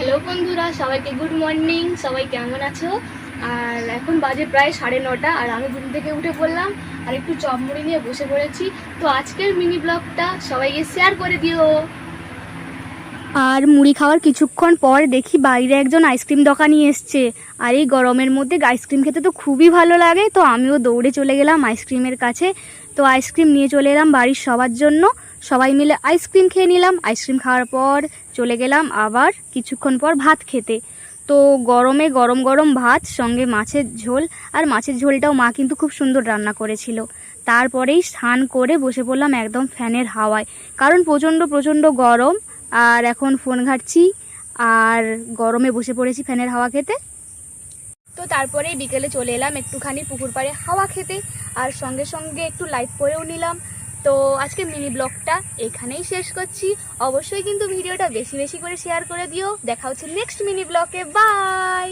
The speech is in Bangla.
হ্যালো বন্ধুরা, সবাইকে গুড মর্নিং সবাই কেমন আছো? আর এখন বাজে প্রায় সাড়ে নটা, আর আমি ঘুম থেকে উঠে পড়লাম, আর একটু চপ মুড়ি নিয়ে বসে পড়েছি। তো আজকের মিনি ব্লগটা সবাইকে শেয়ার করে দিও। আর মুড়ি খাওয়ার কিছুক্ষণ পর দেখি বাইরে একজন আইসক্রিম দোকানি এসছে। আর এই গরমের মধ্যে আইসক্রিম খেতে তো খুবই ভালো লাগে, তো আমিও দৌড়ে চলে গেলাম আইসক্রিমের কাছে। তো আইসক্রিম নিয়ে চলে এলাম বাড়ির সবার জন্য। সবাই মিলে আইসক্রিম খেয়ে নিলাম। আইসক্রিম খাওয়ার পর চলে গেলাম আবার কিছুক্ষণ পর ভাত খেতে। তো গরমে গরম গরম ভাত, সঙ্গে মাছের ঝোল, আর মাছের ঝোলটাও মা কিন্তু খুব সুন্দর রান্না করেছিল। তারপরেই স্নান করে বসে পড়লাম একদম ফ্যানের হাওয়ায়। কারণ প্রচণ্ড প্রচণ্ড গরম, আর এখন ফোন ঘাটছি, আর গরমে বসে পড়েছি ফ্যানের হাওয়া খেতে। তো তারপরেই বিকেলে চলে এলাম একটুখানি পুকুর পাড়ে হাওয়া খেতে, আর সঙ্গে সঙ্গে একটু লাইট করেও নিলাম। তো আজকে মিনি ব্লগটা এখানেই শেষ করছি। অবশ্যই কিন্তু ভিডিওটা বেশি বেশি করে শেয়ার করে দিও। দেখা হচ্ছে নেক্সট মিনি ব্লগে। বাই